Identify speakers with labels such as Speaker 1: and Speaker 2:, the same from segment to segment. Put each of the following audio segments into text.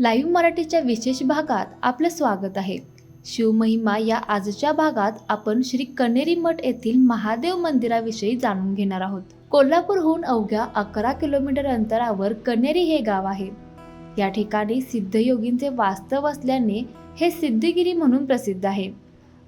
Speaker 1: Live मराठीच्या विशेष भागात आपलं स्वागत आहे. शिवमहिमा या आजच्या भागात आपण श्री कनेरी मठ येथील महादेव मंदिराविषयी जाणून घेणार आहोत. कोल्हापूरहून अवघ्या अकरा किलोमीटर अंतरावर कनेरी हे गाव आहे. या ठिकाणी सिद्धयोगींचे वास्तव असल्याने हे सिद्धगिरी म्हणून प्रसिद्ध आहे.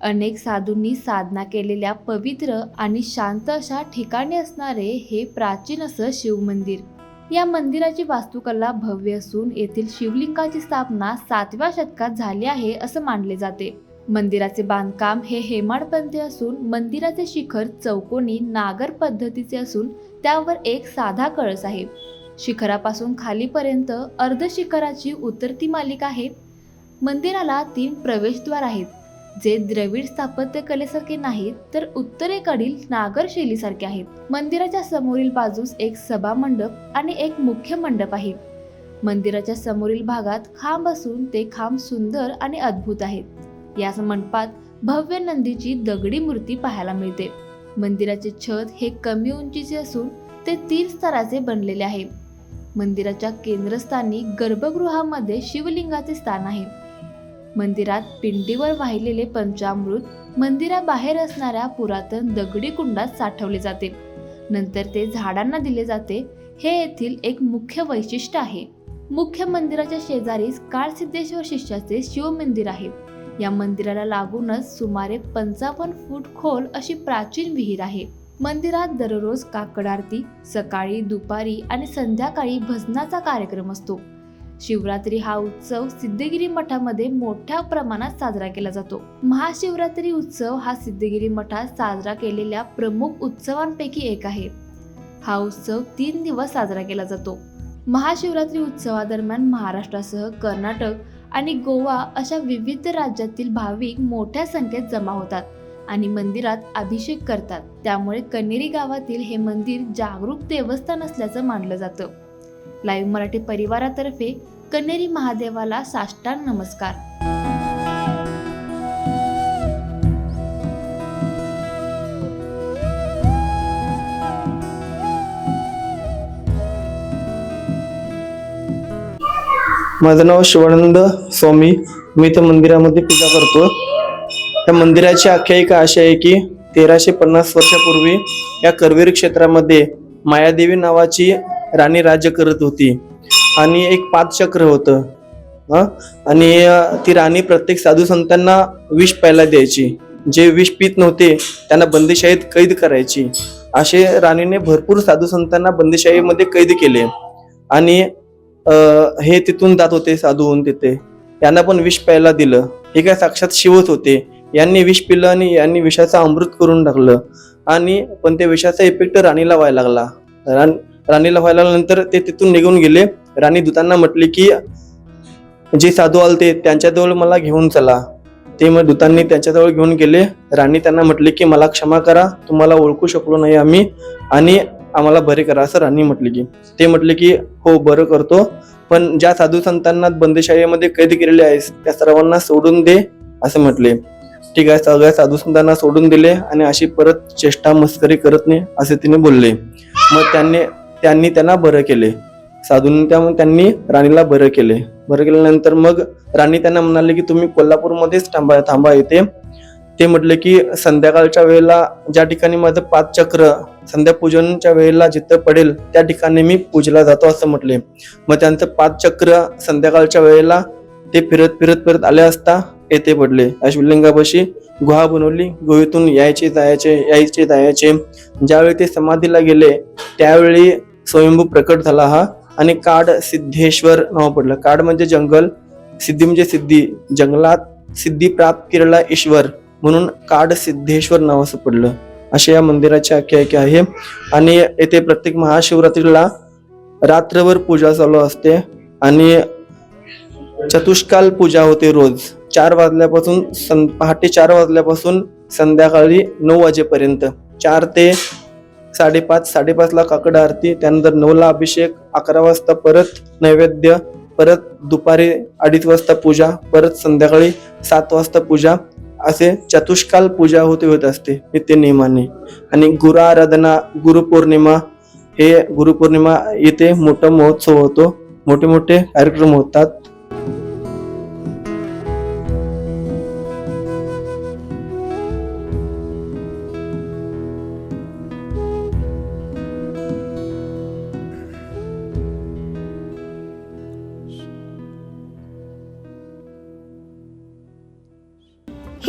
Speaker 1: अनेक साधूंनी साधना केलेल्या पवित्र आणि शांत अशा ठिकाणी असणारे हे प्राचीन असं शिवमंदिर. या मंदिराची वास्तुकला भव्य असून येथील शिवलिंगाची स्थापना सातव्या शतकात झाली आहे असं मानले जाते. मंदिराचे बांधकाम हे हेमाडपंथी असून मंदिराचे शिखर चौकोनी नागर पद्धतीचे असून त्यावर एक साधा कळस आहे. शिखरापासून खालीपर्यंत अर्धशिखराची उतरती मालिका आहे मंदिराला तीन प्रवेशद्वार आहेत. जे द्रविड स्थापत्य कलेसारखे नाहीत तर उत्तरेकडील नागर शैलीसारखे आहेत. मंदिराच्या समोरील बाजूस एक सभा मंडप आणि एक मुख्य मंडप आहे. मंदिराच्या समोरील भागात खांब असून ते खांब सुंदर आणि अद्भुत आहेत. या मंडपात भव्य नंदीची दगडी मूर्ती पाहायला मिळते. मंदिराचे छत हे कमी उंचीचे असून ते तीन स्तराचे बनलेले आहे. मंदिराच्या केंद्रस्थानी गर्भगृहामध्ये शिवलिंगाचे स्थान आहे. मंदिरात पिंडीवर वाहिलेले पंचामृत मंदिराबाहेर असणाऱ्या पुरातन दगडी कुंडात साठवले जाते. नंतर ते झाडांना दिले जाते. हे येथील एक मुख्य वैशिष्ट्य आहे. मुख्य मंदिराच्या शेजारीच काळसिद्धेश्वर शिष्याचे शिवमंदिर आहे. या मंदिराला लागूनच सुमारे पंचावन्न फूट खोल अशी प्राचीन विहीर आहे. मंदिरात दररोज काकड आरती सकाळी दुपारी आणि संध्याकाळी भजनाचा कार्यक्रम असतो. शिवरात्री हा उत्सव सिद्धगिरी मठामध्ये मोठ्या प्रमाणात साजरा केला जातो. महाशिवरात्री उत्सव हा सिद्धगिरी मठात साजरा केलेल्या प्रमुख उत्सवांपैकी एक आहे. हा उत्सव तीन दिवस साजरा केला जातो. महाशिवरात्री उत्सवादरम्यान महाराष्ट्रासह कर्नाटक आणि गोवा अशा विविध राज्यातील भाविक मोठ्या संख्येत जमा होतात आणि मंदिरात अभिषेक करतात. त्यामुळे कनेरी गावातील हे मंदिर जागरूक देवस्थान असल्याचं मानलं जातं. लाईव्ह मराठी परिवारातर्फे कनेरी महादेवाला साष्टांग नमस्कार.
Speaker 2: माझं नाव शिवानंद स्वामी. मी त्या मंदिरामध्ये पूजा करतो त्या मंदिराची आख्यायिका अशी आहे की तेराशे पन्नास वर्षापूर्वी या करवीर क्षेत्रामध्ये मायादेवी नावाची राणी राज्य करत होती. आणि एक पाच चक्र होतं आणि ती राणी प्रत्येक साधू संतांना विष प्यायला द्यायची. जे विष पित नव्हते त्यांना बंदिशाहीत कैद करायची. असे राणीने भरपूर साधू संतांना बंदिशाहीमध्ये कैद केले. आणि हे तिथून जात होते साधू होऊन तिथे. यांना पण विष प्यायला दिलं. हे काय साक्षात शिवत होते. यांनी विष पिलं आणि यांनी विषाचं अमृत करून टाकलं. आणि पण त्या विषाचा इफेक्ट राणीला व्हायला लागला. राण राणीला व्हायला नंतर ते तिथून निघून गेले. राणी दूतांना म्हटले की जे साधू आलते त्यांच्याजवळ मला घेऊन चला. ते मग दूतांनी त्यांच्याजवळ घेऊन गेले. राणी त्यांना म्हटले की मला क्षमा करा. तुम्हाला ओळखू शकलो नाही आम्ही आणि आम्हाला बरे करा असं राणी म्हटले की. ते म्हटले की हो बरं करतो. पण ज्या साधू संतांना बंदशाहीमध्ये कैद केलेले आहेस त्या सर्वांना सोडून दे असं म्हटले. ठीक आहे सगळ्या साधू संतांना सोडून दिले आणि अशी परत चेष्टा मस्करी करत नाही असे तिने बोलले. मग त्यांनी त्यांनी त्यांना बरं केले. साधून त्या त्यांनी राणीला बरं केले. बरं केल्यानंतर मग राणी त्यांना म्हणाले की तुम्ही कोल्हापूरमध्येच थांबा थांबा येते ते म्हटले की संध्याकाळच्या वेळेला ज्या ठिकाणी माझं पाच चक्र संध्या पूजनच्या वेळेला जिथं पडेल त्या ठिकाणी मी पूजेला जातो असं म्हटले. मग त्यांचं पाच चक्र संध्याकाळच्या वेळेला ते फिरत फिरत फिरत आले असता येथे पडले. अश्वलिंगापाशी गुहा बनवली. गुहेतून यायचे जायचे यायचे जायचे. ज्यावेळी ते समाधीला गेले त्यावेळी स्वयंभू प्रकट झाला हा. आणि काड सिद्धेश्वर नाव पडलं. काड म्हणजे जंगल सिद्धी म्हणजे सिद्धी. जंगलात सिद्धी प्राप्त केलेला ईश्वर म्हणून काड सिद्धेश्वर नाव असं पडलं. अशा या मंदिराची आख्यायिका आहे. आणि येथे प्रत्येक महाशिवरात्रीला रात्रभर पूजा चालू असते. आणि चतुष्काल पूजा होते रोज. चार वाजल्यापासून सं पहाटे चार वाजल्यापासून संध्याकाळी नऊ वाजेपर्यंत. चार ते साडेपाच साडेपाचला काकड आरती त्यानंतर नऊला अभिषेक अकरा वाजता परत नैवेद्य परत दुपारी अडीच वाजता पूजा परत संध्याकाळी सात वाजता पूजा असे चतुष्काल पूजा होते होत असते नित्य नियमाने आणि गुरु आराधना गुरुपौर्णिमा हे गुरुपौर्णिमा येथे मोठा महोत्सव होतो. मोठे मोठे कार्यक्रम होतात.